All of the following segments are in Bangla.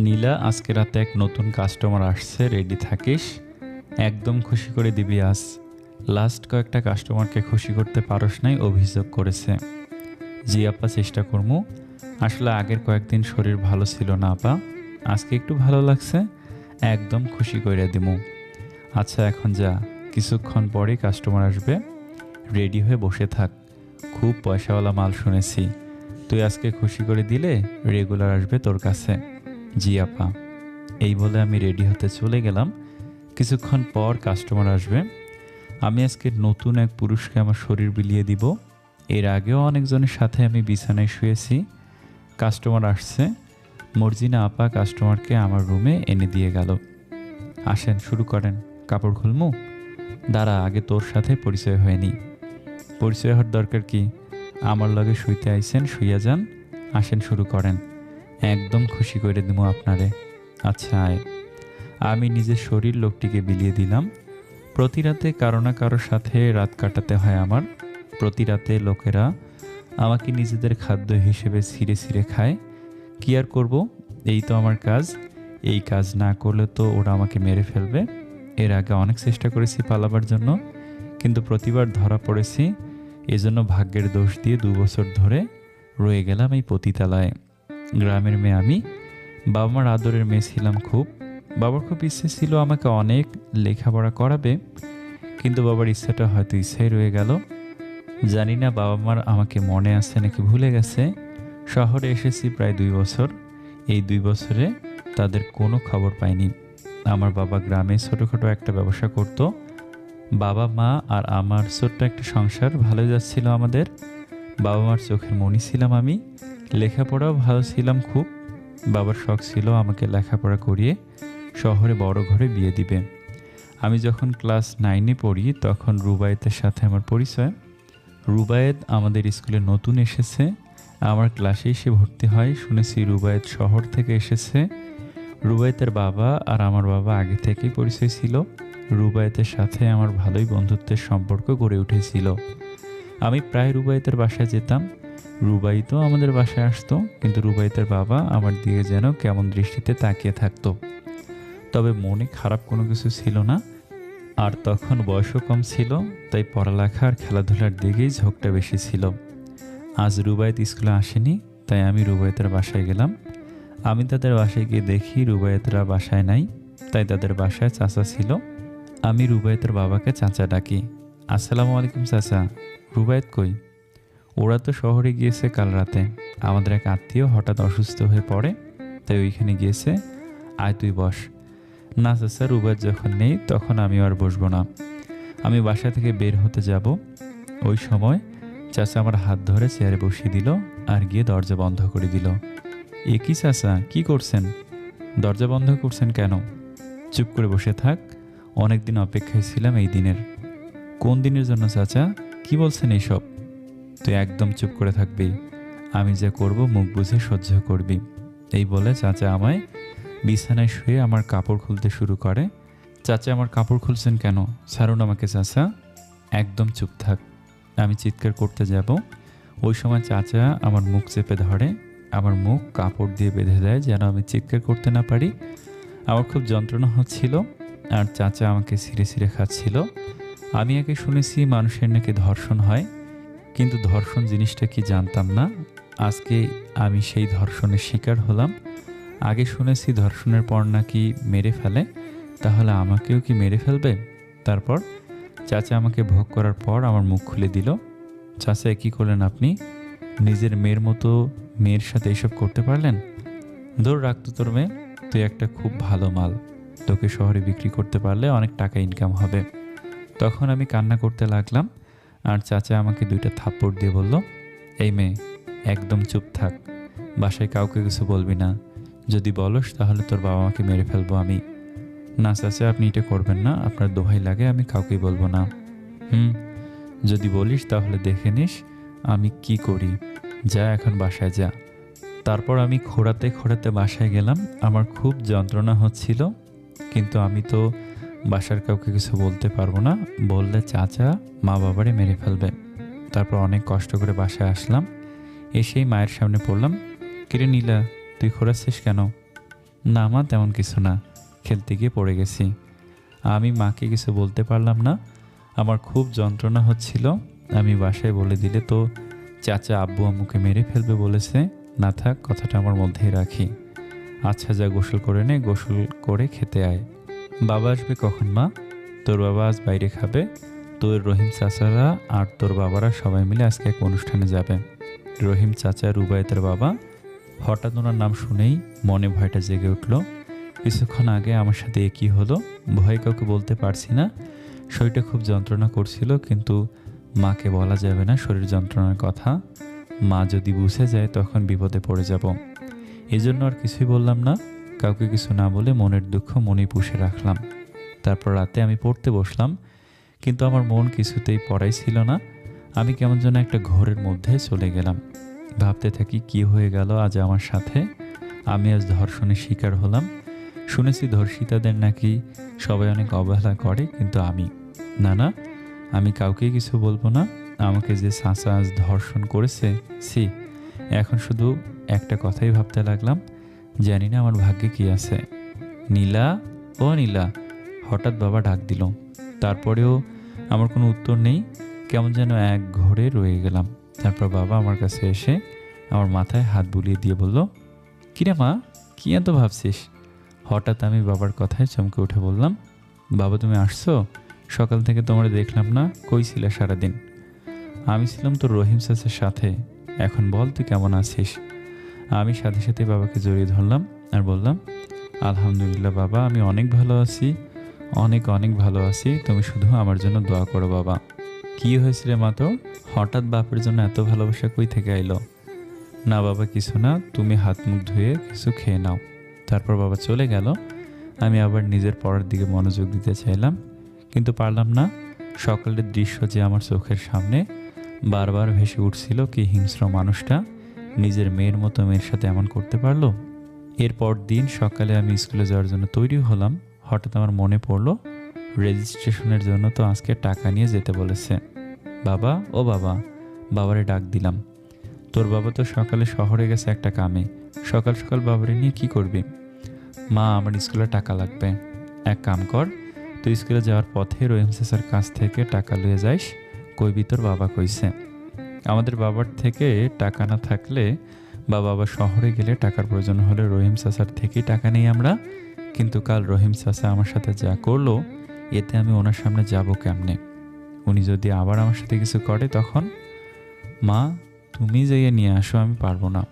নীলা, আজকে রাতে এক নতুন কাস্টমার আসছে রেডি থাকিস। একদম খুশি করে দিবি আজ। লাস্ট কয়েকটা কাস্টমারকে খুশি করতে পারস নাই, অভিযোগ করেছে। জি আপা, চেষ্টা করমু। আসলে আগের কয়েকদিন শরীর ভালো ছিল না আপা। আজকে একটু ভালো লাগছে, একদম খুশি করে দিমু। আচ্ছা এখন যা। কিছুক্ষণ পরে কাস্টমার আসবে। রেডি হয়ে বসে থাক। খুব পয়সাওয়ালা মাল শুনেছি। তুই আজকে খুশি করে দিলে রেগুলার আসবে তোর কাছে। জি, আপা। এই বলে আমি রেডি হতে চলে গেলাম। কিছুক্ষণ পর কাস্টমার আসবে। আমি আজকে নতুন এক পুরুষকে আমার শরীর বিলিয়ে দিব। এর আগেও অনেকজনের সাথে আমি বিছানায় শুয়েছি। কাস্টমার আসছে। মর্জিনা আপা কাস্টমারকে আমার রুমে এনে দিয়ে গেল। আসেন, শুরু করেন। কাপড় খুলমু? দাঁড়া, আগে তোর সাথে পরিচয় হয়নি পরিচয় হওয়ার দরকার কি? আমার লগে শুইতে আইছেন, শুইয়া যান। আসেন, শুরু করেন। একদম খুশি করে দেবো আপনারে। আচ্ছা আয়। আমি নিজের শরীর লোকটিকে বিলিয়ে দিলাম। প্রতি রাতে কারও না কারোর সাথে রাত কাটাতে হয় আমার। প্রতি রাতে লোকেরা আমাকে নিজেদের খাদ্য হিসেবে ছিঁড়ে ছিঁড়ে খায়। কি আর করব? এই তো আমার কাজ। এই কাজ না করলে তো ওরা আমাকে মেরে ফেলবে। এর আগে অনেক চেষ্টা করেছি পালাবার জন্য, কিন্তু প্রতিবার ধরা পড়েছি। এজন্য ভাগ্যের দোষ দিয়ে দু বছর ধরে রয়ে গেলাম এই পতিতালায়। গ্রামের মেয়ে আমি। বাবা মার আদরের মেয়ে ছিলাম খুব। বাবার খুব ইচ্ছে ছিল আমাকে অনেক লেখাপড়া করাবে, কিন্তু বাবার ইচ্ছাটা হয়তো ইচ্ছাই রয়ে গেল। জানি না বাবা মার আমাকে মনে আছে নাকি ভুলে গেছে। শহরে এসেছি প্রায় দুই বছর। এই দুই বছরে তাদের কোনো খবর পাইনি। আমার বাবা গ্রামে ছোটোখাটো একটা ব্যবসা করত। বাবা, মা আর আমার ছোট্ট একটা সংসার ভালো যাচ্ছিল আমাদের। বাবা মার চোখের মনি ছিলাম আমি। লেখাপড়াও ভালো ছিলাম খুব। বাবার শখ ছিল আমাকে লেখাপড়া করিয়ে শহরে বড় ঘরে বিয়ে দিবে। আমি যখন ক্লাস নাইনে পড়ি, তখন রুবায়েতের সাথে আমার পরিচয়। রুবায়েত আমাদের স্কুলে নতুন এসেছে। আমার ক্লাসে এসে ভর্তি হয়। শুনেছি রুবায়েত শহর থেকে এসেছে। রুবায়েতের বাবা আর আমার বাবা আগে থেকেই পরিচয় ছিল। রুবায়েতের সাথে আমার ভালোই বন্ধুত্বের সম্পর্ক গড়ে উঠেছিল। আমি প্রায় রুবায়েতের বাসায় যেতাম। রুবাইতও আমাদের বাসায় আসতো, কিন্তু রুবাইতের বাবা আমার দিকে যেন কেমন দৃষ্টিতে তাকিয়ে থাকতো। তবে মনে খারাপ কোনো কিছু ছিল না। আর তখন বয়সও কম ছিল, তাই পড়ালেখা আর খেলাধুলার দিকেই ঝোঁকটা বেশি ছিল। আজ রুবায়েত স্কুলে আসেনি, তাই আমি রুবায়েতের বাসায় গেলাম। আমি তাদের বাসায় গিয়ে দেখি রুবায়েতরা বাসায় নাই, তাই তাদের বাসায় চাচা ছিল। আমি রুবায়েতের বাবাকে চাচা ডাকি। আসসালামু আলাইকুম চাচা রুবায়ত কই? ওরা তো শহরে গিয়েছে কাল রাতে। আমাদের এক আত্মীয় হঠাৎ অসুস্থ হয়ে পড়ে, তাই ওইখানে গিয়েছে। আয় তুই বস। না স্যার, উবার যখন নেই, তখন আমি আর বসবো না। আমি বাসা থেকে বের হতে যাব। ওই সময় চাচা আমার হাত ধরে চেয়ারে বসিয়ে দিল আর গিয়ে দরজা বন্ধ করে দিল। এ কি চাচা, কি করছেন? দরজা বন্ধ করছেন কেন? চুপ করে বসে থাক। অনেকদিন অপেক্ষায় ছিলাম এই দিনের। কোন দিনের জন্য চাচা? কি বলছেন এইসব? তুই একদম চুপ করে থাকবি। আমি যা করব মুখ বুঝে সহ্য করবি। এই বলে চাচা আমায় বিছানায় শুয়ে আমার কাপড় খুলতে শুরু করে। চাচা আমার কাপড় খুলছেন কেন? ছাড়ুন আমাকে চাচা। একদম চুপ থাক। আমি চিৎকার করতে যাব। ওই সময় চাচা আমার মুখ চেপে ধরে। আমার মুখ কাপড় দিয়ে বেঁধে দেয় যেন আমি চিৎকার করতে না পারি। আমার খুব যন্ত্রণা হচ্ছিল আর চাচা আমাকে ছিঁড়ে ছিঁড়ে খাচ্ছিল। আমি আগে শুনেছি মানুষের নাকি ধর্ষণ হয়। কিন্তু ধর্ষণ জিনিসটা কি জানতাম না? আজকে আমি সেই ধর্ষণের শিকার হলাম। আগে শুনেছি ধর্ষণের পর নাকি মেরে ফেলে। তাহলে আমাকেও কি মেরে ফেলবে? তারপর চাচা আমাকে ভোগ করার পর আমার মুখ খুলে দিল। চাচা, কি করলেন আপনি? নিজের মেয়ের মতো মেয়ের সাথে এসব করতে পারলেন? ধর রাখতো তোর মেয়ে, তুই একটা খুব ভালো মাল। তোকে শহরে বিক্রি করতে পারলে অনেক টাকা ইনকাম হবে। তখন আমি কান্না করতে লাগলাম। আর চাচা আমাকে দুইটা থাপ্পড় দিয়ে বলল, এই মেয়ে, একদম চুপ থাক। বাসায় কাউকে কিছু বলবি না। যদি বলস তাহলে তোর বাবা মাকে মেরে ফেলব আমি। না চাচা, আপনি এটা করবেন না। আপনার দোহাই লাগে, আমি কাউকেই বলব না। হুম, যদি বলিস তাহলে দেখে নিস আমি কি করি। যা, এখন বাসায় যা। তারপর আমি খোঁড়াতে খোঁড়াতে বাসায় গেলাম। আমার খুব যন্ত্রণা হচ্ছিল, কিন্তু আমি তো বাসার কাউকে কিছু বলতে পারব না। বললে চাচা মা বাবারে মেরে ফেলবে। তারপর অনেক কষ্ট করে বাসায় আসলাম। এসেই মায়ের সামনে পড়লাম, কিরে নীলা, তুই খোঁড়াচ্ছিস কেন? না মা, তেমন কিছু না। খেলতে গিয়ে পড়ে গেছি। আমি মাকে কিছু বলতে পারলাম না। আমার খুব যন্ত্রণা হচ্ছিল। আমি বাসায় বলে দিলে তো চাচা আব্বু আম্মুকে মেরে ফেলবে বলেছে। না থাক, কথাটা আমার মধ্যেই রাখি। আচ্ছা যা গোসল করে নে, গোসল করে খেতে আয়। বাবা আসবে কখন, মা? তোর বাবা আজ বাইরে খাবে। তোর রহিম চাচারা আর তোর বাবারা সবাই মিলে আজকে এক অনুষ্ঠানে যাবে। রহিম চাচা রুবায়তের বাবা। হঠাৎ ওনার নাম শুনেই মনে ভয়টা জেগে উঠল। কিছুক্ষণ আগে আমার সাথে একই হলো? ভয় কাউকে বলতে পারছি না। শরীরটা খুব যন্ত্রণা করছিল, কিন্তু মাকে বলা যাবে না শরীর যন্ত্রণার কথা। মা যদি বুঝে যায়, তখন বিপদে পড়ে যাব। এই জন্য আর কিছুই বললাম না। কাউকে কিছু না বলে মনের দুঃখ মনেই পুষে রাখলাম। তারপর রাতে আমি পড়তে বসলাম, কিন্তু আমার মন কিছুতেই পড়াই ছিল না। আমি কেমন যেন একটা ঘোরের মধ্যে চলে গেলাম। ভাবতে থাকি, কি হয়ে গেল আজ আমার সাথে? আমি আজ ধর্ষণের শিকার হলাম। শুনেছি ধর্ষিতাদের নাকি সবাই অনেক অবহেলা করে, কিন্তু আমি। না না, আমি কাউকেই কিছু বলব না। আমাকে যে সাঁচা আজ ধর্ষণ করেছে সি এখন শুধু একটা কথাই ভাবতে লাগলাম। জানি না আমার ভাগ্যে কি আছে। নীলা? ও নীলা, হঠাৎ বাবা ডাক দিল। তারপরেও আমার কোনো উত্তর নেই। কেমন যেন এক ঘরে রয়ে গেলাম। তারপর বাবা আমার কাছে এসে আমার মাথায় হাত বুলিয়ে দিয়ে বলল, কিরে মা, কি এত ভাবছিস? হঠাৎ আমি বাবার কথায় চমকে উঠে বললাম, বাবা, তুমি আসছো? সকাল থেকে তোমার দেখলাম না, কই ছিলে সারাদিন? আমি ছিলাম তোর রহিম চাচের সাথে। এখন বল তুই কেমন আছিস? আমি সাথে সাথে বাবাকে জড়িয়ে ধরলাম আর বললাম, আলহামদুলিল্লাহ বাবা, আমি অনেক ভালো আছি, অনেক অনেক ভালো আছি। তুমি শুধু আমার জন্য দোয়া করো বাবা। কি হয়েছিল মা তো হঠাৎ বাপের জন্য এত ভালোবাসা কই থেকে আইলো? না বাবা, কিছু না। তুমি হাত মুখ ধুয়ে কিছু খেয়ে নাও। তারপর বাবা চলে গেল। আমি আবার নিজের পড়ার দিকে মনোযোগ দিতে চাইলাম, কিন্তু পারলাম না। সকালের দৃশ্য যে আমার চোখের সামনে বারবার ভেসে উঠছিল, কি হিংস্র মানুষটা। নিজের মেয়ের মতো মেয়ের সাথে এমন করতে পারল? এরপর দিন সকালে আমি স্কুলে যাওয়ার জন্য তৈরি হলাম। হঠাৎ আমার মনে পড়ল, রেজিস্ট্রেশনের জন্য তো আজকে টাকা নিয়ে যেতে বলেছে। বাবা, ও বাবা, বাবারে ডাক দিলাম। তোর বাবা তো সকালে শহরে গেছে একটা কামে। সকাল সকাল বাবারে নিয়ে কি করবি? মা, আমার স্কুলে টাকা লাগবে। এক কাম কর, তুই স্কুলে যাওয়ার পথে রহিম স্যার কাছ থেকে টাকা লয়ে যাইস। কইবি তোর বাবা কইছে। আমাদের বাবার থেকে টাকা না থাকলে বা বাবা শহরে গেলে টাকার প্রয়োজন হলে রহিম চাচার থেকেই টাকা নেই আমরা। কিন্তু কাল রহিম চাচা আমার সাথে যা করল, এতে আমি ওনার সামনে যাব কেমনে? উনি যদি আবার আমার সাথে কিছু করে তখন? মা, তুমি যাইয়ে নিয়ে আসো, আমি পারব না।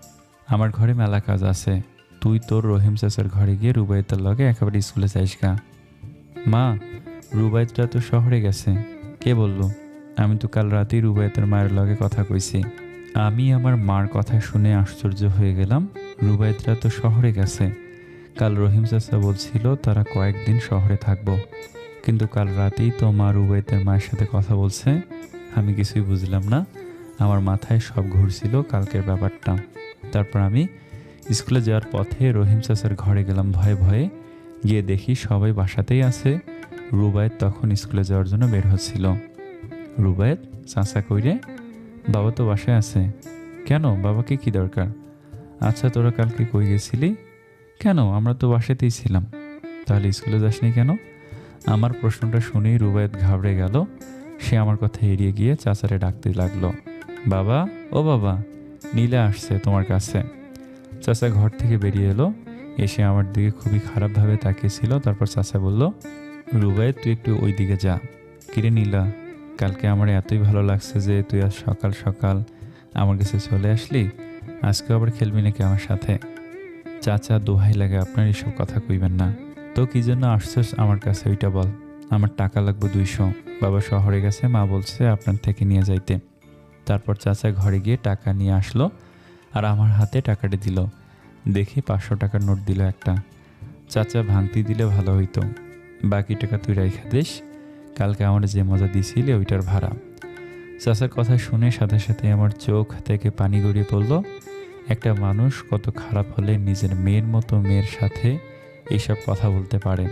আমার ঘরে মেলা কাজ আছে। তুই তোর রহিম চাচার ঘরে গিয়ে রুবাইতের লগে একেবারে স্কুলে যাইস গা। মা রুবাইতটা তো শহরে গেছে। কে বলল? আমি তো কাল রাতেই রুবাইতের মায়ের লগে কথা কইছি। আমি আমার মার কথা শুনে আশ্চর্য হয়ে গেলাম। রুবাইতরা তো শহরে গেছে। কাল রহিম চাচা বলছিল, তারা কয়েকদিন শহরে থাকব। কিন্তু কাল রাতেই তো মা রুবাইতের মায়ের সাথে কথা বলছে। আমি কিছুই বুঝলাম না। আমার মাথায় সব ঘুরছিল কালকের ব্যাপারটা। তারপর আমি স্কুলে যাওয়ার পথে রহিম চাচার ঘরে গেলাম ভয়ে ভয়ে। গিয়ে দেখি সবাই বাসাতেই আছে। রুবায়েত তখন স্কুলে যাওয়ার জন্য বের হচ্ছিল। রুবায়েত, চাচা কইরে, বাবা তো বাসায় আছে। কেন? বাবাকে কি দরকার? আচ্ছা তোরা কালকে কই গেছিলি? কেন? আমরা তো বাসাতেই ছিলাম। তাহলে স্কুলে যাসনি কেন? আমার প্রশ্নটা শুনেই রুবায়েত ঘাবড়ে গেল। সে আমার কথা এড়িয়ে গিয়ে চাচারে ডাকতে লাগল। বাবা, ও বাবা, নীলা আসছে তোমার কাছে। চাচা ঘর থেকে বেরিয়ে এলো। এসে আমার দিকে খুবই খারাপভাবে তাকিয়েছিল। তারপর চাচা বলল, রুবায়েত, তুই একটু ওই দিকে যা। কিরে নীলা? কালকে আমার এতই ভালো লাগছে যে তুই আজ সকাল সকাল আমার কাছে চলে আসলি। আজকে আবার খেলবি নাকি আমার সাথে? চাচা দোহাই লাগে, আপনার এসব কথা কইবেন না। তো কি জন্য আসছস আমার কাছে ওইটা বল। আমার টাকা লাগবে দুইশো। বাবা শহরে গেছে, মা বলছে আপনার থেকে নিয়ে যাইতে। তারপর চাচা ঘরে গিয়ে টাকা নিয়ে আসলো আর আমার হাতে টাকাটা দিল। দেখি পাঁচশো টাকার নোট দিল একটা। চাচা ভাঙতি দিলে ভালো হইতো। বাকি টাকা তুই রাইখা দিস। কালকে আমার যে মজা দিছিলি, ওইটার ভাড়া। চাচার কথা শুনে সাথে সাথে আমার চোখ থেকে পানি গড়িয়ে পড়ল। একটা মানুষ কত খারাপ হলে নিজের মেয়ের মতো মেয়ের সাথে এইসব কথা বলতে পারে।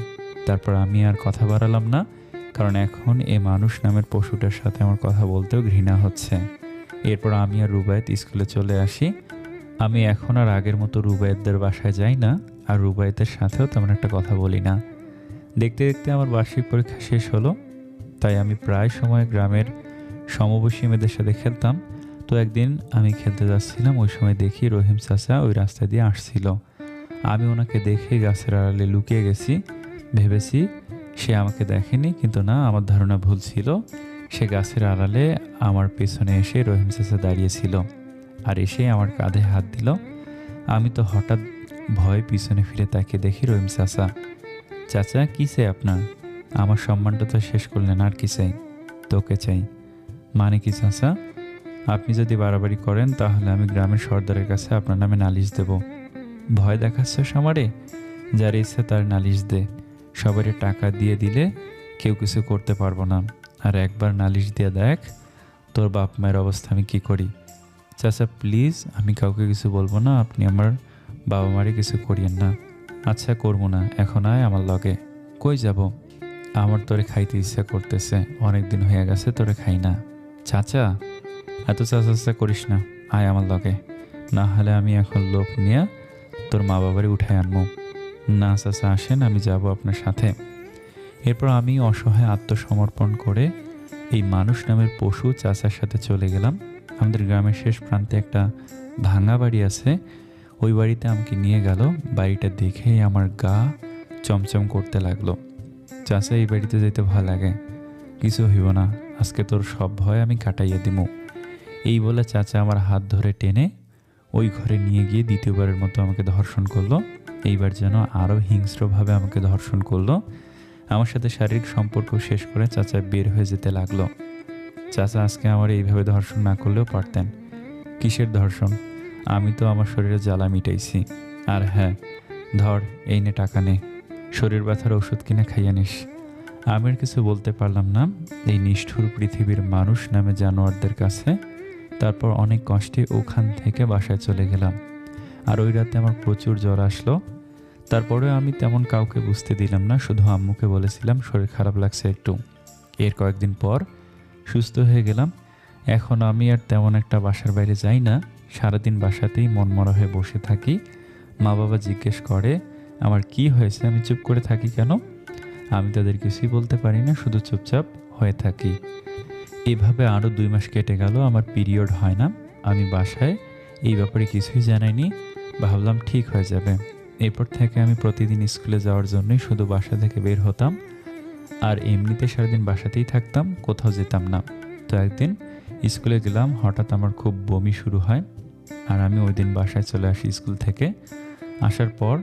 তারপর আমি আর কথা বাড়ালাম না, কারণ এখন এ মানুষ নামের পশুটার সাথে আমার কথা বলতেও ঘৃণা হচ্ছে। এরপর আমি আর রুবায়েত স্কুলে চলে আসি। আমি এখন আর আগের মতো রুবায়েতদের বাসায় যাই না, আর রুবাইতের সাথেও তেমন একটা কথা বলি না। দেখতে দেখতে আমার বার্ষিক পরীক্ষা শেষ হলো। তাই আমি প্রায় সময় গ্রামের সমবয়সী মেয়েদের সাথে খেলতাম। তো একদিন আমি খেলতে যাচ্ছিলাম, ওই সময় দেখি রহিম চাচা ওই রাস্তা দিয়ে আসছিল। আমি ওনাকে দেখে গাছের আড়ালে লুকিয়ে গেছি। ভেবেছি সে আমাকে দেখেনি, কিন্তু না, আমার ধারণা ভুল ছিল। সে গাছের আড়ালে আমার পেছনে এসে রহিম চাচা দাঁড়িয়েছিল আর এসে আমার কাঁধে হাত দিল। আমি তো হঠাৎ ভয় পিছনে ফিরে তাকে দেখি রহিম চাচা। চাচা, কী চাই আপনার? আমার সম্মানটা তো শেষ করলেন, আর কি চাই? তোকে চাই। মানে কি চাচা? আপনি যদি বাড়াবাড়ি করেন, তাহলে আমি গ্রামের সর্দারের কাছে আপনার নামে নালিশ দেব। ভয় দেখাচ্ছিস আমারে? যার ইচ্ছা তার নালিশ দে। সবারই টাকা দিয়ে দিলে কেউ কিছু করতে পারব না। আর একবার নালিশ দিয়ে দেখ, তোর বাপ মায়ের অবস্থা আমি কি করি। চাচা, প্লিজ, আমি কাউকে কিছু বলব না। আপনি আমার বাবা মারে কিছু করিয়েন না। আচ্ছা করব না। এখন আয় আমার লগে। কই যাব? আমার তোরে খাইতে ইচ্ছা করতেছে অনেক দিন হয়ে গেছে তোরে খাই না। চাচা, এত চাচা করিস না, আয় আমার লগে। না হলে আমি এখন লোক নিয়ে তোর মা বাবারে উঠায় আনব না চাচা আসেন, আমি যাব আপনার সাথে। এরপর আমি অসহায় আত্মসমর্পণ করে এই মানুষ নামের পশু চাচার সাথে চলে গেলাম। আমাদের গ্রামের শেষ প্রান্তে একটা ভাঙা বাড়ি আছে। ওই বাড়িতে আমাকে নিয়ে গেল, বাড়িটা দেখেই আমার গা চমচম করতে লাগল। চাচা, এই বাড়িতে যেতে ভয় লাগে। কিছু হইব না, আজকে তোর সব ভয় আমি কাটাইয়া দিমু। এই বলে চাচা আমার হাত ধরে টেনে ওই ঘরে নিয়ে গিয়ে দ্বিতীয়বারের মতো আমাকে ধর্ষণ করল। এইবার যেন আরও হিংস্রভাবে আমাকে ধর্ষণ করল। আমার সাথে শারীরিক সম্পর্ক শেষ করে চাচা বের হয়ে যেতে লাগল। চাচা আজকে আমার এইভাবে ধর্ষণ না করলেও পারতেন। কিসের ধর্ষণ? আমি তো আমার শরীরে জ্বালা মিটাইছি। আর হ্যাঁ ধর, এই নে টাকা নে। শরীর ব্যথার ওষুধ কিনে খাইয়ে নিস। আমি আর কিছু বলতে পারলাম না। এই নিষ্ঠুর পৃথিবীর মানুষ নামে জানোয়ারদের কাছে। তারপর অনেক কষ্টে ওখান থেকে বাসায় চলে গেলাম। আর ওই রাতে আমার প্রচুর জ্বর আসলো। তারপরেও আমি তেমন কাউকে বুঝতে দিলাম না, শুধু আম্মুকে বলেছিলাম, শরীর খারাপ লাগছে একটু। এর কয়েকদিন পর সুস্থ হয়ে গেলাম। এখন আমি আর তেমন একটা বাসার বাইরে যাই না। সারাদিন বাসাতেই মনমরা হয়ে বসে থাকি। মা বাবা জিজ্ঞেস করে আমার কি হয়েছে, আমি চুপ করে থাকি কেন? আমি তাদের কিছুই বলতে পারি না, শুধু চুপচাপ হয়ে থাকি। এভাবে আরও দুই মাস কেটে গেল, আমার পিরিয়ড হয় না। আমি বাসায়, এই ব্যাপারে কিছুই জানাইনি। ভাবলাম ঠিক হয়ে যাবে। এরপর থেকে আমি প্রতিদিন স্কুলে যাওয়ার জন্যই শুধু বাসা থেকে বের হতাম। আর এমনিতে সারাদিন বাসাতেই থাকতাম, কোথাও যেতাম না। তো একদিন স্কুলে গেলাম, হঠাৎ আমার খুব বমি শুরু হয়। আর আমি ওই দিন বাসায় চলে আসি স্কুল থেকে। আসার পর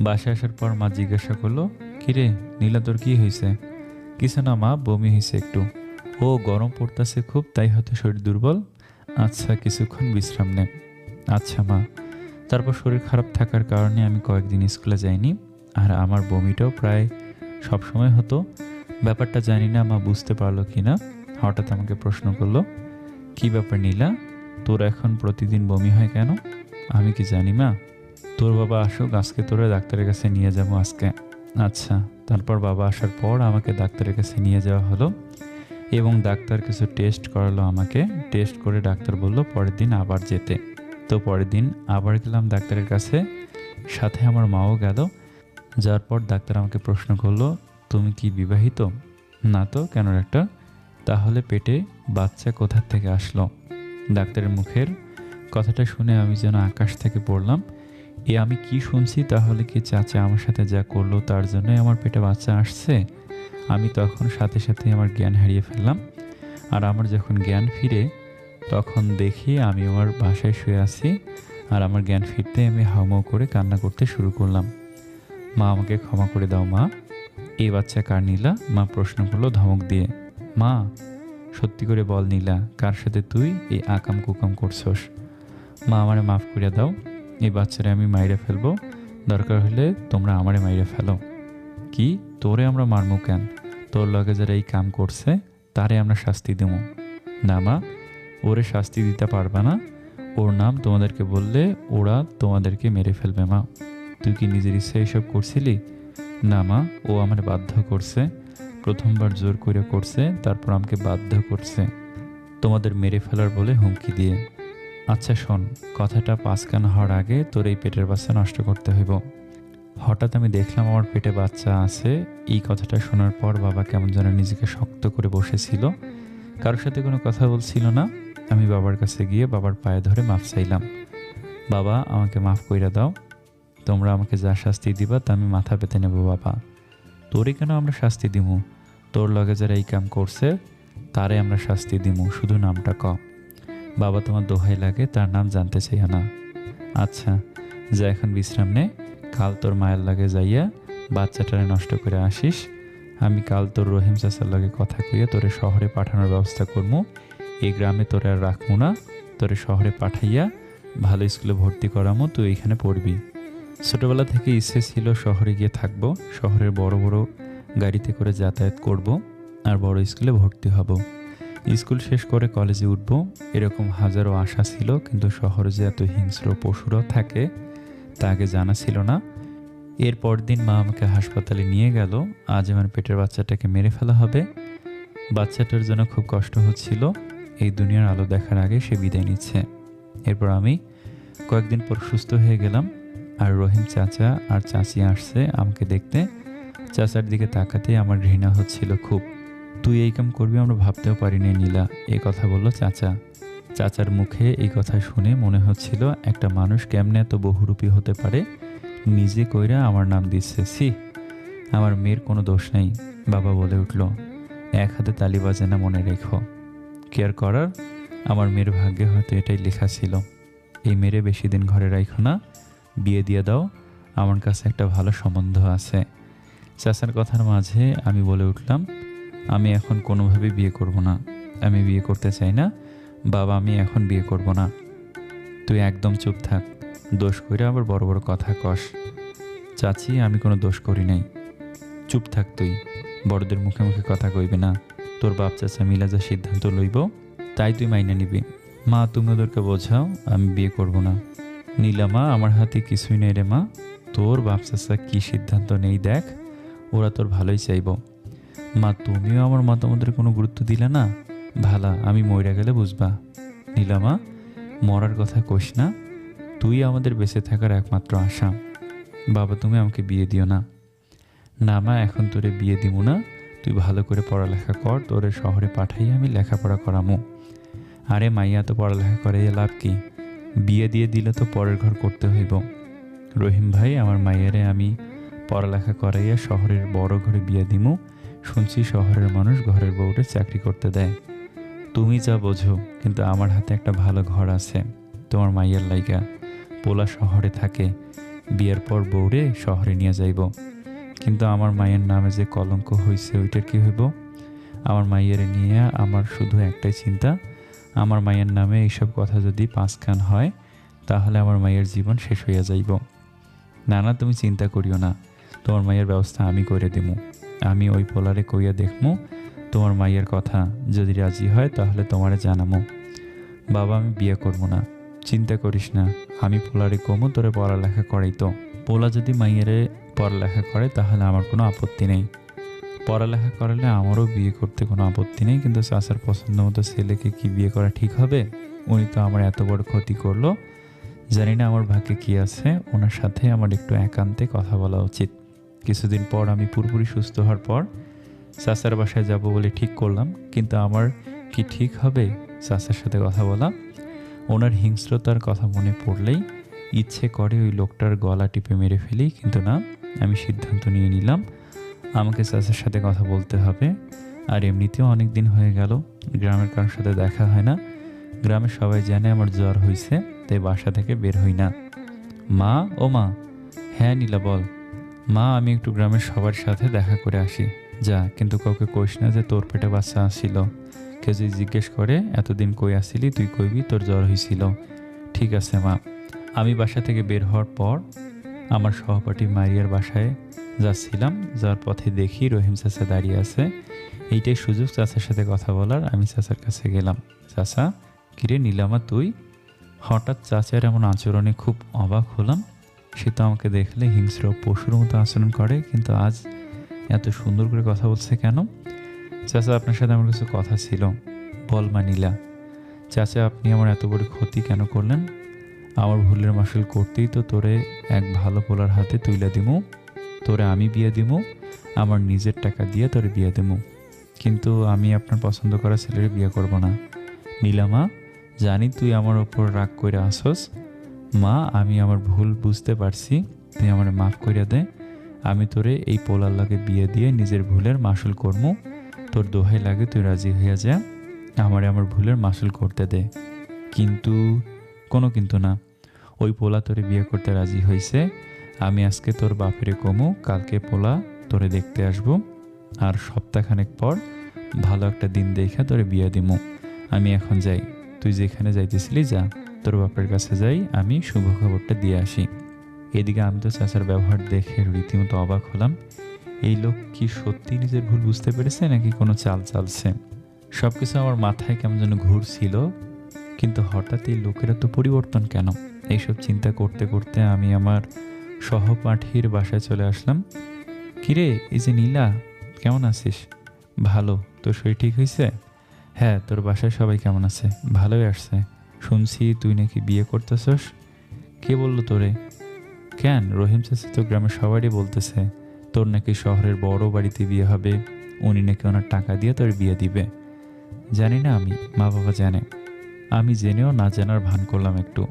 বাসায় আসার পর মা জিজ্ঞাসা করল, কিরে, নীলা, তোর কী হয়েছে? কিছু না মা, বমি হয়েছে একটু। ও, গরম পড়তেছে খুব, তাই হয়তো শরীর দুর্বল? আচ্ছা কিছুক্ষণ বিশ্রাম নে। আচ্ছা মা। তারপর শরীর খারাপ থাকার কারণে আমি কয়েকদিন স্কুলে যাইনি, আর আমার বমিটাও প্রায় সবসময় হতো। ব্যাপারটা জানি না, মা, বুঝতে পারল কি না? হঠাৎ আমাকে প্রশ্ন করল, কি ব্যাপার নীলা, তোর এখন প্রতিদিন বমি হয় কেন? আমি কি জানি মা তোর বাবা আসুক, আজকে তোরা ডাক্তারের কাছে নিয়ে যাব আজকে। আচ্ছা তারপর বাবা আসার পর আমাকে ডাক্তারের কাছে নিয়ে যাওয়া হলো এবং ডাক্তার কিছু টেস্ট করালো আমাকে। টেস্ট করে ডাক্তার বলল, পরের দিন আবার যেতে। তো পরের দিন আবার গেলাম ডাক্তারের কাছে। সাথে আমার মাও গেল। যার পর ডাক্তার আমাকে প্রশ্ন করল, তুমি কি বিবাহিত? না তো, কেন ডাক্তার? তাহলে পেটে বাচ্চা কোথার থেকে আসলো? ডাক্তারের মুখের কথাটা শুনে আমি যেন আকাশ থেকে পড়লাম। এ আমি কি শুনছি? তাহলে কি চাচা আমার সাথে যা করল তার জন্যই আমার পেটে বাচ্চা আসছে? আমি তখন সাথে সাথে আমার জ্ঞান হারিয়ে ফেললাম। আর আমার যখন জ্ঞান ফিরে, তখন দেখি আমি আমার বাসায় শুয়ে আছি। আর আমার জ্ঞান ফিরতে আমি হাউমাউ করে কান্না করতে শুরু করলাম। মা, আমাকে ক্ষমা করে দাও মা। এই বাচ্চা কার নীলা? মা প্রশ্ন করল ধমক দিয়ে। মা, সত্যি করে বল নীলা, কার সাথে তুই এই আকাম কুকাম করছস? মা আমারে মাফ করে দাও। এই বাচ্চারে আমি মাইরে ফেলব। দরকার হলে তোমরা আমারে মাইরে ফেলো। কি? তোরে আমরা মারমু কেন? তোর লগে যারা এই কাম করছে, তারে আমরা শাস্তি দেবো না মা, ওরে শাস্তি দিতে পারবে না। ওর নাম তোমাদেরকে বললে ওরা তোমাদেরকে মেরে ফেলবে মা। তুই কি নিজের ইচ্ছা এইসব করছিলি? না মা, ও আমার বাধ্য করছে। প্রথমবার জোর করে করছে, তারপর আমাকে বাধ্য করছে। তোমাদের মেরে ফেলার বলে হুমকি দিয়ে। আচ্ছা শোন, কথাটা পাঁচকান হওয়ার আগে তোর এই পেটের বাচ্চা নষ্ট করতে হইব। হঠাৎ আমি দেখলাম আমার পেটে বাচ্চা আছে, এই কথাটা শোনার পর বাবা কেমন যেন নিজেকে শক্ত করে বসেছিল। কারোর সাথে কোনো কথা বলছিল না, আমি বাবার কাছে গিয়ে বাবার পায়ে ধরে মাফ চাইলাম। বাবা, আমাকে মাফ কইরা দাও, তোমরা আমাকে যা শাস্তি দিবা তা আমি মাথা পেতে নেব বাবা। তোরে কেন আমরা শাস্তি দিমু? তোর লগে যারা এই কাম করছে, তারে আমরা শাস্তি দিমু, শুধু নামটা ক। বাবা তোমার দোহাই লাগে, তার নাম জানতে চাইও না। আচ্ছা যা এখন বিশ্রাম নে, কাল তোর মায়ের লাগে যাইয়া বাচ্চাটারে নষ্ট করে আসিস। আমি কাল তোর রহিম চাচার লগে কথা কইয়া তোরে শহরে পাঠানোর ব্যবস্থা করব এই গ্রামে তোরে আর রাখব না, তোরে শহরে পাঠাইয়া ভালো স্কুলে ভর্তি করামো, তুই এখানে পড়বি। ছোটোবেলা থেকে ইচ্ছে ছিল শহরে গিয়ে থাকব, শহরের বড় বড় গাড়িতে করে যাতায়াত করব, আর বড় স্কুলে ভর্তি হব। স্কুল শেষ করে কলেজে উঠব। এরকম হাজারো আশা ছিল, কিন্তু শহরে যে এত হিংস্র পশুরাও থাকে, তা আগে জানা ছিল না। এর দিন মা আমাকে হাসপাতালে নিয়ে গেল। আজ আমার পেটের বাচ্চাটাকে মেরে ফেলা হবে। বাচ্চাটার জন্য খুব কষ্ট হচ্ছিল। এই দুনিয়ার আলো দেখার আগে সে বিদায় নিচ্ছে। এরপর আমি কয়েকদিন পর সুস্থ হয়ে গেলাম। আর রহিম চাচা আর চাচি আসছে আমাকে দেখতে। চাচার দিকে তাকাতেই আমার ঘৃণা হচ্ছিল খুব। তুই এই কাম করবি? আমরা ভাবতেও পারিনি। নীলা এই কথা বলল চাচা। চাচার মুখে এই কথা শুনে মনে হচ্ছিল একটা মানুষ কেমনে এত বহুরূপী হতে পারে? নিজে কইরা আমার নাম দিচ্ছে। সি আমার মেয়ের কোনো দোষ নেই, বাবা বলে উঠল। এক হাতে তালি বাজে না মনে রেখো। কেয়ার করার? আমার মেয়ের ভাগ্যে হয়তো এটাই লেখা ছিল। এই মেয়েরে বেশি দিন ঘরে রাখো না। বিয়ে দিয়ে দাও। আমার কাছে একটা ভালো সম্বন্ধ আছে। চাচার কথার মাঝে আমি বলে উঠলাম আমি এখন কোনোভাবেই বিয়ে করব না। আমি বিয়ে করতে চাই না। বাবা, আমি এখন বিয়ে করব না। তুই একদম চুপ থাক। দোষ কইরা আবার বড় বড় কথা কস। চাচি, আমি কোনো দোষ করি নাই। চুপ থাক তুই। বড়দের মুখে মুখে কথা কইবে না। তোর বাপ চাচা মিলা যা সিদ্ধান্ত লইব, তাই তুই মাইনে নিবি। মা, তুমি ওদেরকে বোঝাও, আমি বিয়ে করব না। নীলা মা, আমার হাতে কিছুই নেই রে মা। তোর বাপ চাচা কী সিদ্ধান্ত নেই দেখ। ওরা তোর ভালোই চাইব। মা, তুমিও আমার মতামতের কোনো গুরুত্ব দিলে না? ভালা, আমি মইরা গেলে বুঝবা। নীলামা মরার কথা কোস না। তুই আমাদের বেঁচে থাকার একমাত্র আশা বাবা, তুমি আমাকে বিয়ে দিও না। না মা, এখন তোরে বিয়ে দিব না। তুই ভালো করে পড়ালেখা কর, তোরে শহরে পাঠাই আমি লেখাপড়া করামো। আরে মাইয়া, তো পড়ালেখা করে লাভ কি? বিয়ে দিয়ে দিলে তো পরের ঘর করতে হইব। রহিম ভাই, আমার মাইয়ারে আমি পড়ালেখা করাইয়া শহরের বড় ঘরে বিয়ে দিমু। শুনছি শহরের মানুষ ঘরের বউরে চাকরি করতে দেয়। তুমি যা বোঝো, কিন্তু আমার হাতে একটা ভালো ঘর আছে, তোমার মাইয়ার লাইগা। পোলা শহরে থাকে, বিয়ের পর বউরে শহরে নিয়ে যাইব। কিন্তু আমার মায়ের নামে যে কলঙ্ক হয়েছে ওইটার কি হইব? আমার মাইয়ের নিয়ে আমার শুধু একটাই চিন্তা, আমার মায়ের নামে এইসব কথা যদি পাঁচখান হয়, তাহলে আমার মায়ের জীবন শেষ হইয়া যাইব। না না তুমি চিন্তা করিও না, তোমার মায়ের ব্যবস্থা আমি করে দিমু। আমি ওই পোলারে কইয়া দেখমু, তোমার মাইয়ের কথা যদি রাজি হয় তাহলে তোমারে জানামো। বাবা, আমি বিয়ে করব না, চিন্তা করিস না, আমি পোলারে কমু, তোরে পড়ালেখা করাই তো। পোলা যদি মাইয়েরে পড়ালেখা করে তাহলে আমার কোনো আপত্তি নেই। পড়ালেখা করালে আমারও বিয়ে করতে কোনো আপত্তি নেই, কিন্তু চাচার পছন্দ মতো ছেলেকে কি বিয়ে করা ঠিক হবে? উনি তো আমার এত বড় ক্ষতি করল। জানি না আমার ভাগ্যে কি আছে, ওনার সাথে আমার একটু একান্তে কথা বলা উচিত। কিছুদিন পর আমি পুরোপুরি সুস্থ হওয়ার পর চাচার বাসায় যাব বলে ঠিক করলাম, কিন্তু আমার কি ঠিক হবে? চাচার সাথে কথা বলা। ওনার হিংস্রতার কথা মনে পড়লেই ইচ্ছে করে ওই লোকটার গলা টিপে মেরে ফেলি, কিন্তু না, আমি সিদ্ধান্ত নিয়ে নিলাম, আমাকে চাচার সাথে কথা বলতে হবে। আর এমনিতেও অনেক দিন হয়ে গেল, গ্রামের কারোর সাথে দেখা হয় না। গ্রামের সবাই জানে আমার জ্বর হয়েছে তাই বাসা থেকে বের হই না। মা, ও মা হ্যাঁ নীলা বল। মা, আমি একটু গ্রামের সবার সাথে দেখা করে আসি। যা, কিন্তু কাউকে কইস না যে তোর পেটে বাচ্চা আসছিল কেউ যদি জিজ্ঞেস করে, এতদিন কই আসিলি? তুই কইবি? তোর জ্বর হয়েছিল ঠিক আছে, মা। আমি বাসা থেকে বের হওয়ার পর আমার সহপাঠী মারিয়ার বাসায় যাচ্ছিলাম। যার পথে দেখি রহিম চাচা দাঁড়িয়ে আছে। এইটাই সুযোগ চাচার সাথে কথা বলার। আমি চাচার কাছে গেলাম। চাচা, কিরে নিলামা, তুই? হঠাৎ চাচার এমন আচরণে খুব অবাক হলাম। সে তো আমাকে দেখলে হিংস্র পশুর মতো আচরণ করে, কিন্তু আজ এত সুন্দর করে কথা বলছে কেন? চাচা, আপনার সাথে আমার কিছু কথা ছিল। বল মা নীলা চাচা, আপনি আমার এত বড় ক্ষতি কেন করলেন? আমার ভুলের মাসুল করতেই তো তোরে এক ভালো পোলার হাতে তুইলা দিমু। তোরে আমি বিয়ে দিমু, আমার নিজের টাকা দিয়ে তোরে বিয়ে দিমু। কিন্তু আমি আপনার পছন্দ করা ছেলের বিয়ে করব না। নীলামা, জানি তুই আমার ওপর রাগ করে আসস মা, আমি আমার ভুল বুঝতে পারছি। তুই আমার মাফ করিয়া দে। আমি তোরে এই পোলার লাগে বিয়ে দিয়ে নিজের ভুলের মাসুল করমু। তোর দোহাই লাগে, তুই রাজি হইয়া যা। আমারে আমার ভুলের মাসুল করতে দে। কিন্তু, কোনো কিন্তু না। ওই পোলা তোরে বিয়ে করতে রাজি হয়েছে আমি আজকে তোর বাপেরে কমু, কালকে পোলা তোরে দেখতে আসব। আর সপ্তাহখানেক পর ভালো একটা দিন দেখে তোরে বিয়ে দিমু। আমি এখন যাই। তুই যেখানে যাইতেছিলি, যা। তোর বাপের কাছে যাই, আমি শুভ খবরটা দিয়ে আসি। এদিকে আমি তো চাচার ব্যবহার দেখে রীতিমতো অবাক হলাম। এই লোক কি সত্যি নিজের ভুল বুঝতে পেরেছে নাকি কোনো চাল চালছে? সব কিছু আমার মাথায় কেমন যেন ঘুরছিল, কিন্তু হঠাৎ এই লোকেরা তো পরিবর্তন কেন? এইসব চিন্তা করতে করতে আমি আমার সহপাঠীর বাসায় চলে আসলাম। কিরে, এই যে নীলা, কেমন আছিস? ভালো, তোর শরীর ঠিক হয়েছে? হ্যাঁ তোর বাসায় সবাই কেমন আছে? ভালোই আসছে। শুনছি তুই নাকি বিয়ে করতেছস? কে বলল তোরে? কেন? রহিম চাচা তো গ্রামের সবারই বলতেছে, তোর নাকি শহরের বড় বাড়িতে বিয়ে হবে, উনি নাকি ওনার টাকা দিয়ে তোর বিয়ে দিবে। জানি না আমি মা বাবা জানে। আমি জেনেও না জানার ভান করলাম একটু।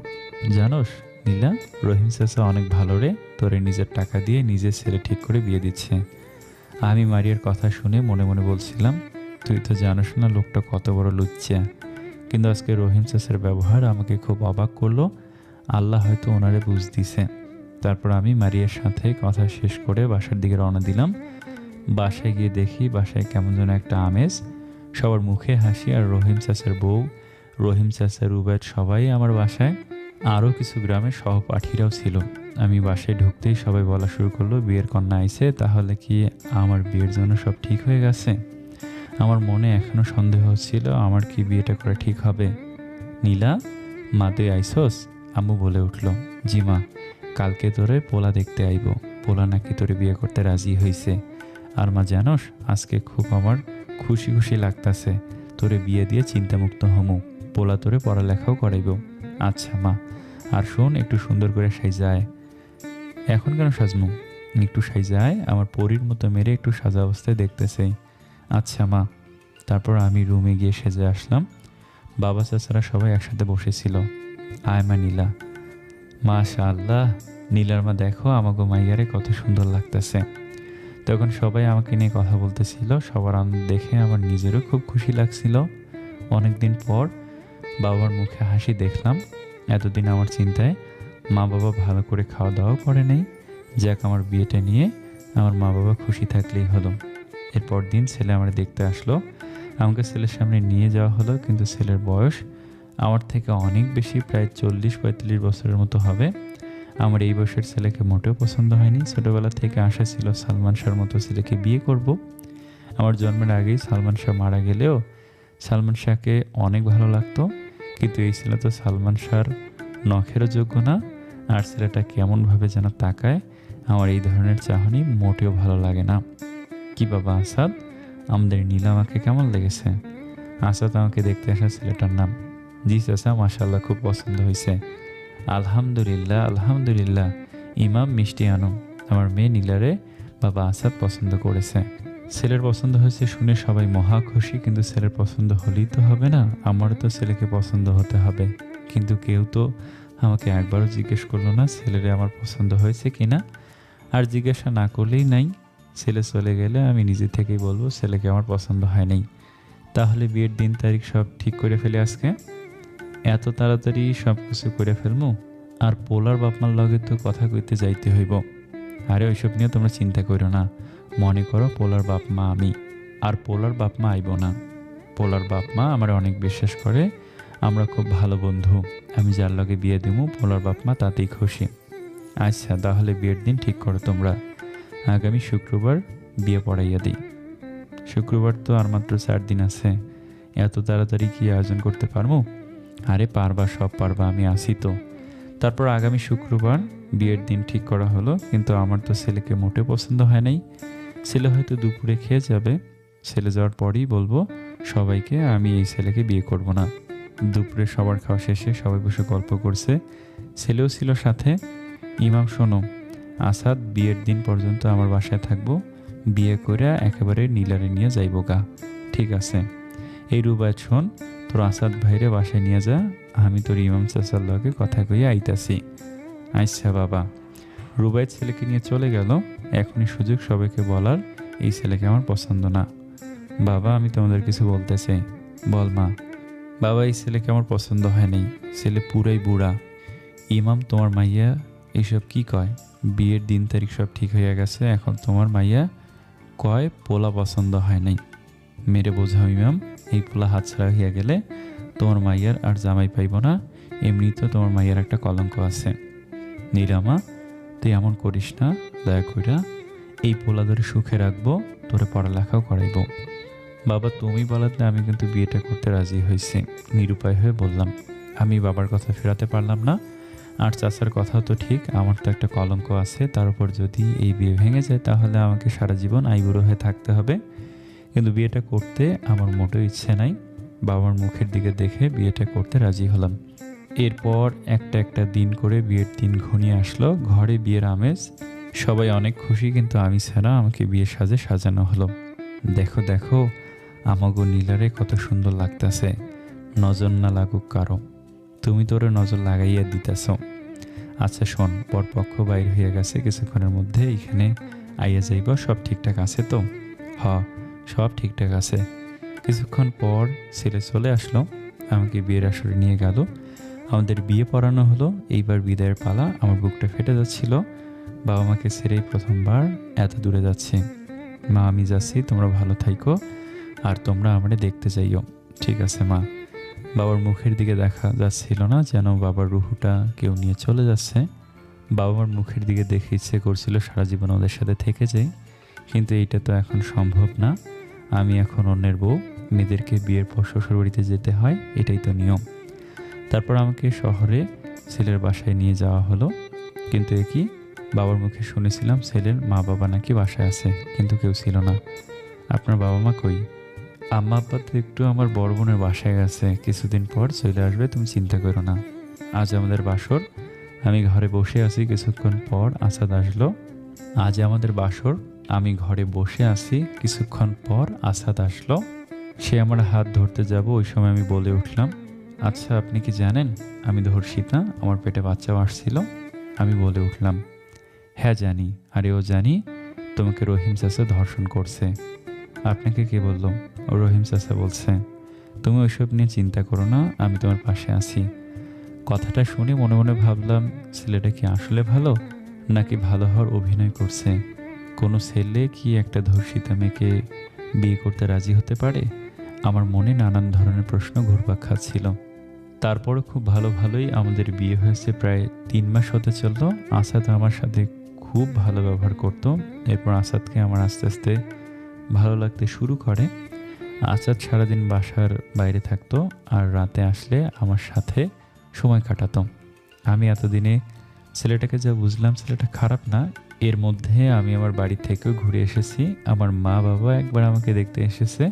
জানোস, নীলা, রহিম চাচা অনেক ভালো রে, তোরে নিজের টাকা দিয়ে নিজের ছেলে ঠিক করে বিয়ে দিচ্ছে। আমি মারিয়ার কথা শুনে মনে মনে বলছিলাম, তুই তো জানোস না লোকটা কত বড় লুচ্চা। কিন্তু আজকে রহিম চাচার ব্যবহার আমাকে খুব অবাক করল। আল্লাহ হয়তো ওনারে বুঝ দিছে তারপর আমি মারিয়ার সাথে কথা শেষ করে বাসার দিকে রওনা দিলাম। বাসায় গিয়ে দেখি বাসায় কেমন যেন একটা আমেজ। সবার মুখে হাসি আর রহিম চাচার বউ, রহিম চাচা রুবেদ সবাই আমার বাসায়। আরও কিছু গ্রামের সহপাঠীরাও ছিল। আমি বাসায় ঢুকতেই সবাই বলা শুরু করল, বিয়ের কন্যা আইছে, তাহলে কি আমার বিয়ের জন্য সব ঠিক হয়ে গেছে? আমার মনে এখনও সন্দেহ হচ্ছিল আমার কি বিয়েটা করা ঠিক হবে। নীলা, মা তুই আইসস? আম্মু বলে উঠল, জি মা, কালকে তোরে পোলা দেখতে আইব। পোলা নাকি তোরে বিয়ে করতে রাজি হইছে। আর মা জানোস, আজকে খুব আমার খুশি খুশি লাগতাছে। তোরে বিয়ে দিয়ে চিন্তামুক্ত হমু। পোলা তোরে পড়ালেখাও করাইব। আচ্ছা মা, আর শোন, একটু সুন্দর করে সাই সাইজায় এখন কেন সাজমু? একটু সাই সাইজায় আমার পরীর মতো মেরে একটু সাজা অবস্থায় দেখতেছে। আচ্ছা মা। তারপর আমি রুমে গিয়ে সেজে আসলাম। বাবা, চাচারা সবাই একসাথে বসেছিল। আয়, মা, নীলা। মাশা আল্লাহ নীলার মা, দেখো আমাকে মাইয়ারে কত সুন্দর লাগতেছে। তখন সবাই আমাকে নিয়ে কথা বলতেছিল। সবার আনন্দ দেখে আমার নিজেরও খুব খুশি লাগছিল। অনেকদিন পর বাবার মুখে হাসি দেখলাম। এতদিন আমার চিন্তায় মা বাবা ভালো করে খাওয়া দাওয়াও করে নেই। যাক, আমার বিয়েটা নিয়ে আমার মা বাবা খুশি থাকলেই হলো। এরপর দিন ছেলে আমার দেখতে আসলো। আমাকে ছেলের সামনে নিয়ে যাওয়া হলো, কিন্তু ছেলের বয়স আমার থেকে অনেক বেশি, প্রায় চল্লিশ পঁয়তাল্লিশ বছরের মতো হবে। আমার এই বয়সের ছেলেকে মোটেও পছন্দ হয়নি। ছোটোবেলা থেকে আশা ছিল সালমান শাহর মতো ছেলেকে বিয়ে করব। আমার জন্মের আগেই সালমান শাহ মারা গেলেও সালমান শাহকে অনেক ভালো লাগতো, কিন্তু এই ছেলে তো সালমান শাহর নখেরও যোগ্য না। আর ছেলেটা কেমনভাবে যেন তাকায়, আমার এই ধরনের চাহনি মোটেও ভালো লাগে না। কি বাবা আসাদ? আমাদের নীলামাকে কেমন লেগেছে? আসাদ আমাকে দেখতে আসা ছেলেটার নাম। জি চাচা মাসাল্লাহ খুব পছন্দ হয়েছে। আলহামদুলিল্লাহ আলহামদুলিল্লাহ। ইমাম মিষ্টি আনম আমার মেয়ে নীলারে বাবা আসাদ পছন্দ করেছে। ছেলের পছন্দ হয়েছে শুনে সবাই মহা খুশি, কিন্তু ছেলের পছন্দ হলেই তো হবে না, আমারও তো ছেলেকে পছন্দ হতে হবে। কিন্তু কেউ তো আমাকে একবারও জিজ্ঞেস করল না, ছেলেরে আমার পছন্দ হয়েছে কি না আর জিজ্ঞাসা না করলেই নাই। ছেলে চলে গেলে আমি নিজে থেকেই বলব, ছেলেকে আমার পছন্দ হয় নাই। তাহলে বিয়ের দিন তারিখ সব ঠিক করে ফেলে আজকে? এত তাড়াতাড়ি সব কিছু করে ফেলব আর পোলার বাপমার লগে তো কথা কইতে যাইতে হইব। আরে ওইসব নিয়ে তোমরা চিন্তা করো না। মনে করো পোলার বাপ মা আমি। আর পোলার বাপ মা আইব না। পোলার বাপ মা আমার অনেক বিশ্বাস করে, আমরা খুব ভালো বন্ধু। আমি যার লগে বিয়ে দিব পোলার বাপ মা তাতেই খুশি। আচ্ছা তাহলে বিয়ের দিন ঠিক করো তোমরা। আগামী শুক্রবার বিয়ে পড়াইয়া দিই। শুক্রবার তো আর মাত্র চার দিন আছে। এত তাড়াতাড়ি কি আয়োজন করতে পারব আরে পারবা, সব পারবা, আমি আসি তো। তারপর আগামী শুক্রবার বিয়ের দিন ঠিক করা হলো, কিন্তু আমার তো ছেলেকে মোটে পছন্দ হয় নাই। ছেলে হয়তো দুপুরে খেয়ে যাবে। ছেলে যাওয়ার পরেই বলব, সবাইকে আমি এই ছেলেকে বিয়ে করব না। দুপুরে সবার খাওয়া শেষে সবাই বসে গল্প করছে। ছেলেও ছিল সাথে। ইমাম, শোনো আসাদ, বিয়ের দিন পর্যন্ত আমার বাসায় থাকব। বিয়ে করে একেবারে নীলারে নিয়ে যাইব গা। ঠিক আছে। এই রুবায়ত শোন, তোর আসাদ ভাইরে বাসায় নিয়ে যা, আমি তোর ইমাম চাচাল্লাহকে কথা কইয়া আইতাছি। আচ্ছা বাবা। রুবাইত ছেলেকে নিয়ে চলে গেল। এখনই সুযোগ সবাইকে বলার, এই ছেলেকে আমার পছন্দ না। বাবা, আমি তোমাদের কিছু বলতে চাই বল মা। বাবা, এই ছেলেকে আমার পছন্দ হয় নাই ছেলে পুরাই বুড়া। ইমাম তোমার মাইয়া এইসব কি কয়? বিয়ের দিন তারিখ সব ঠিক হয়ে গেছে, এখন তোমার মাইয়া কয় পোলা পছন্দ হয় নাই? মেরে বোঝাও ইমাম এই পোলা হাতছাড়া হইয়া গেলে তোমার মাইয়ার আর জামাই পাইব না এমনি তো তোমার মাইয়ার একটা কলঙ্ক আছে। নীলামা, তুই এমন করিস না, দয়া কইরা এই পোলা ধরে সুখে রাখব, তোরে পড়ালেখাও করাইব। বাবা, তুমি বলাতে আমি কিন্তু বিয়েটা করতে রাজি হয়েছি নিরুপায় হয়ে বললাম, আমি বাবার কথা ফেরাতে পারলাম না আর চাচার কথাও তো ঠিক, আমার তো একটা কলঙ্ক আছে, তার উপর যদি এই বিয়ে ভেঙে যায় তাহলে আমাকে সারা জীবন আইবুড়ো হয়ে থাকতে হবে। কিন্তু বিয়েটা করতে আমার মোটেও ইচ্ছে নাই, বাবার মুখের দিকে দেখে বিয়েটা করতে রাজি হলাম। এরপর একটা একটা দিন করে বিয়ের দিন ঘনিয়ে আসলো, ঘরে বিয়ের আমেজ, সবাই অনেক খুশি কিন্তু আমি ছাড়া আমাকে বিয়ের সাজে সাজানো হলো। দেখো দেখো, আমাগো নীলারে কত সুন্দর লাগতেছে, নজর না লাগুক কারও। তুমি তোরে নজর লাগাইয়া দিতেছ। আচ্ছা শোন পরপক্ষ বাইর হয়ে গেছে, কিছুক্ষণের মধ্যে এখানে আইয়া যাইব, সব ঠিকঠাক আছে তো? হ, সব ঠিকঠাক আছে। কিছুক্ষণ পর ছেলে চলে আসলো, আমাকে বিয়ের আসরে নিয়ে গেল। আমাদের বিয়ে পড়ানো হলো, এইবার বিদায়ের পালা আমার বুকটা ফেটে যাচ্ছিল। বাবা মাকে ছেড়েই প্রথমবার এত দূরে যাচ্ছি। মা, আমি যাচ্ছি, তোমরা ভালো থাইকো, আর তোমরা আমারে দেখতে যাইও। ঠিক আছে, মা। বাবার মুখের দিকে দেখা যাচ্ছিল না যেন বাবার রুহুটা কেউ নিয়ে চলে যাচ্ছে। বাবা মার মুখের দিকে দেখে ইচ্ছে করছিল সারা জীবন ওদের সাথে থেকে যাই, কিন্তু এইটা তো এখন সম্ভব না। আমি এখন অন্যের বউ, মেয়েদেরকে বিয়ের পর শ্বশুরবাড়িতে যেতে হয়, এটাই তো নিয়ম। তারপর আমাকে শহরে ছেলের বাসায় নিয়ে যাওয়া হলো। কিন্তু এ কি? বাবার মুখে শুনেছিলাম ছেলের মা বাবা নাকি বাসায় আছে, কিন্তু কেউ ছিল না। আপনার বাবা মা কই? আম্মা আব্বা তো একটু আমার বড় বোনের বাসায় গেছে। কিছুদিন পর চলে আসবে, তুমি চিন্তা করো না। আজ আমাদের বাসর। আমি ঘরে বসে আছি, কিছুক্ষণ পর আসাদ আসলো। আজ আমাদের বাসর। আমি ঘরে বসে আছি, কিছুক্ষণ পর আসাদ আসলো। সে আমার হাত ধরতে যাব, ওই সময় আমি বলে উঠলাম আচ্ছা আপনি কি জানেন? আমি ধর্ষিতা আমার পেটে বাচ্চাও আসছিল। আমি বলে উঠলাম হ্যাঁ জানি। আরে, ও জানি, তোমাকে রহিম চাচা ধর্ষণ করছে। আপনাকে কে বলল? ও রহিম চাচা বলছে, তুমি ওইসব নিয়ে চিন্তা করো না, আমি তোমার পাশে আছি। কথাটা শুনে মনে মনে ভাবলাম, ছেলেটা কি আসলে ভালো, নাকি ভালো হওয়ার অভিনয় করছে? কোনো ছেলে কি একটা ধর্ষিতা মেয়েকে বিয়ে করতে রাজি হতে পারে? আমার মনে নানান ধরনের প্রশ্ন ঘুরপাক খাচ্ছিল। তারপরে খুব ভালো ভালোই আমাদের বিয়ে হয়েছে প্রায় তিন মাস হতে চলল। আসাদ আমার সাথে খুব ভালো ব্যবহার করতো। এরপর আসাদকে আমার আস্তে আস্তে ভালো লাগতে শুরু করে। আসাদ সারাদিন বাসার বাইরে থাকতো আর রাতে আসলে আমার সাথে সময় কাটাতো। আমি এতদিনে ছেলেটাকে যা বুঝলাম ছেলেটা খারাপ না, এর মধ্যে আমি আমার বাড়ি থেকেও ঘুরে এসেছি। আমার মা বাবা একবার আমাকে দেখতে এসেছে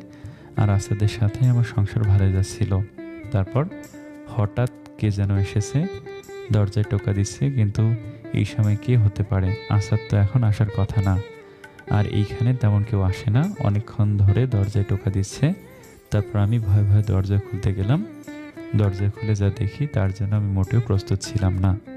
আর আসাদের সাথে আমার সংসার ভালো যাচ্ছিল। তারপর হঠাৎ কে যেন এসেছে, দরজায় টোকা দিচ্ছে কিন্তু এই সময় কে হতে পারে? আসাদ তো এখন আসার কথা না। আর এইখানে তেমন কেউ আসে না। অনেকক্ষণ ধরে দরজায় টোকা দিচ্ছে। তারপর আমি ভয়ে ভয়ে দরজা খুলতে গেলাম। দরজা খুলে যা দেখি তার জন্য আমি মোটেও প্রস্তুত ছিলাম না।